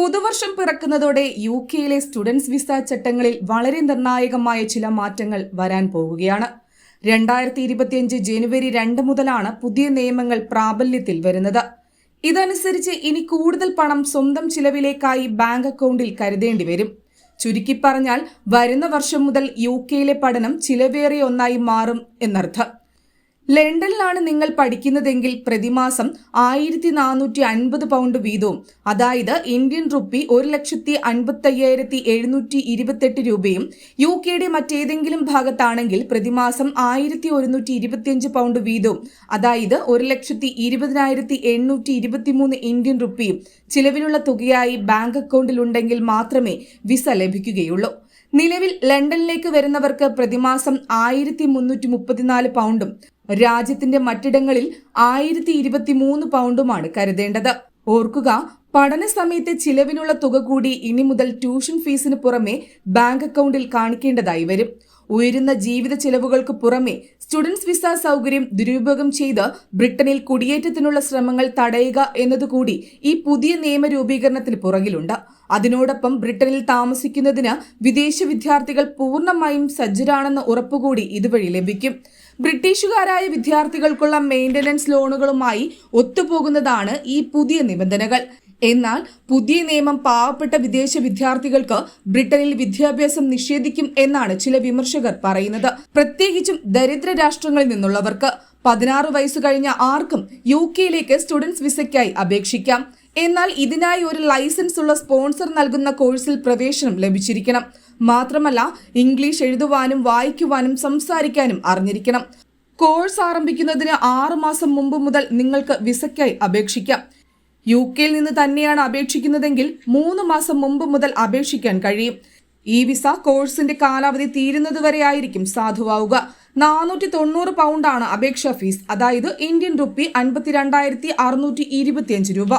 പുതുവർഷം പിറക്കുന്നതോടെ യു കെയിലെ സ്റ്റുഡൻസ് വിസ ചട്ടങ്ങളിൽ വളരെ നിർണായകമായ ചില മാറ്റങ്ങൾ വരാൻ പോകുകയാണ് രണ്ടായിരത്തി ഇരുപത്തിയഞ്ച് ജനുവരി രണ്ട് മുതലാണ് പുതിയ നിയമങ്ങൾ പ്രാബല്യത്തിൽ വരുന്നത്. ഇതനുസരിച്ച് ഇനി കൂടുതൽ പണം സ്വന്തം ചിലവിലേക്കായി ബാങ്ക് അക്കൗണ്ടിൽ കരുതേണ്ടി വരും. ചുരുക്കി പറഞ്ഞാൽ വരുന്ന വർഷം മുതൽ യു കെയിലെ പഠനം ചിലവേറിയ ഒന്നായി മാറും എന്നർത്ഥം. ലണ്ടനിലാണ് നിങ്ങൾ പഠിക്കുന്നതെങ്കിൽ പ്രതിമാസം ആയിരത്തി നാനൂറ്റി അൻപത് പൗണ്ട് വീതവും. അതായത് ഇന്ത്യൻ റുപ്പി ഒരു ലക്ഷത്തി അൻപത്തയ്യായിരത്തി എഴുന്നൂറ്റി ഇരുപത്തെട്ട് രൂപയും യു കെയുടെ മറ്റേതെങ്കിലും ഭാഗത്താണെങ്കിൽ പ്രതിമാസം ആയിരത്തി ഒരുന്നൂറ്റി ഇരുപത്തിയഞ്ച് പൗണ്ട് വീതവും. അതായത് ഒരു ലക്ഷത്തി ഇരുപതിനായിരത്തി എണ്ണൂറ്റി ഇരുപത്തിമൂന്ന് ഇന്ത്യൻ റുപ്പിയും ചിലവിലുള്ള തുകയായി ബാങ്ക് അക്കൗണ്ടിൽ ഉണ്ടെങ്കിൽ മാത്രമേ വിസ ലഭിക്കുകയുള്ളൂ. നിലവിൽ ലണ്ടനിലേക്ക് വരുന്നവർക്ക് പ്രതിമാസം ആയിരത്തി മുന്നൂറ്റി മുപ്പത്തിനാല് പൗണ്ടും രാജ്യത്തിന്റെ മറ്റിടങ്ങളിൽ ആയിരത്തി ഇരുപത്തി മൂന്ന് പൗണ്ടുമാണ് കരുതേണ്ടത്. ഓർക്കുക പഠന സമയത്തെ ചിലവിനുള്ള തുക കൂടി ഇനി മുതൽ ട്യൂഷൻ ഫീസിന് പുറമെ ബാങ്ക് അക്കൗണ്ടിൽ കാണിക്കേണ്ടതായി വരും. ഉയരുന്ന ജീവിത ചെലവുകൾക്ക് പുറമെ സ്റ്റുഡൻസ് വിസ സൗകര്യം ദുരുപയോഗം ചെയ്ത് ബ്രിട്ടനിൽ കുടിയേറ്റത്തിനുള്ള ശ്രമങ്ങൾ തടയുക എന്നതുകൂടി ഈ പുതിയ നിയമ രൂപീകരണത്തിന് പുറകിലുണ്ട്. അതിനോടൊപ്പം ബ്രിട്ടനിൽ താമസിക്കുന്നതിന് വിദേശ വിദ്യാർത്ഥികൾ പൂർണമായും സജ്ജരാണെന്ന ഉറപ്പുകൂടി ഇതുവഴി ലഭിക്കും. ബ്രിട്ടീഷുകാരായ വിദ്യാർത്ഥികൾക്കുള്ള മെയിന്റനൻസ് ലോണുകളുമായി ഒത്തുപോകുന്നതാണ് ഈ പുതിയ നിബന്ധനകൾ. എന്നാൽ പുതിയ നിയമം പാവപ്പെട്ട വിദേശ വിദ്യാർത്ഥികൾക്ക് ബ്രിട്ടനിൽ വിദ്യാഭ്യാസം നിഷേധിക്കും എന്നാണ് ചില വിമർശകർ പറയുന്നത്. പ്രത്യേകിച്ചും ദരിദ്ര രാഷ്ട്രങ്ങളിൽ നിന്നുള്ളവർക്ക് പതിനാറ് വയസ്സ് കഴിഞ്ഞ ആർക്കും യു കെയിലേക്ക് സ്റ്റുഡൻസ് വിസയ്ക്കായി അപേക്ഷിക്കാം. എന്നാൽ ഇതിനായി ഒരു ലൈസൻസ് ഉള്ള സ്പോൺസർ നൽകുന്ന കോഴ്സിൽ പ്രവേശനം ലഭിച്ചിരിക്കണം. മാത്രമല്ല ഇംഗ്ലീഷ് എഴുതുവാനും വായിക്കുവാനും സംസാരിക്കാനും അറിഞ്ഞിരിക്കണം. കോഴ്സ് ആരംഭിക്കുന്നതിന് ആറു മാസം മുമ്പ് മുതൽ നിങ്ങൾക്ക് വിസയ്ക്കായി അപേക്ഷിക്കാം. യു കെയിൽ നിന്ന് തന്നെയാണ് അപേക്ഷിക്കുന്നതെങ്കിൽ മൂന്ന് മാസം മുമ്പ് മുതൽ അപേക്ഷിക്കാൻ കഴിയും. ഈ വിസ കോഴ്സിന്റെ കാലാവധി തീരുന്നതുവരെ ആയിരിക്കും സാധുവാവുക. നാനൂറ്റി തൊണ്ണൂറ് പൗണ്ടാണ് അപേക്ഷാ ഫീസ്. അതായത് ഇന്ത്യൻ റുപ്പി അൻപത്തിരണ്ടായിരത്തി അറുന്നൂറ്റി ഇരുപത്തിയഞ്ച് രൂപ.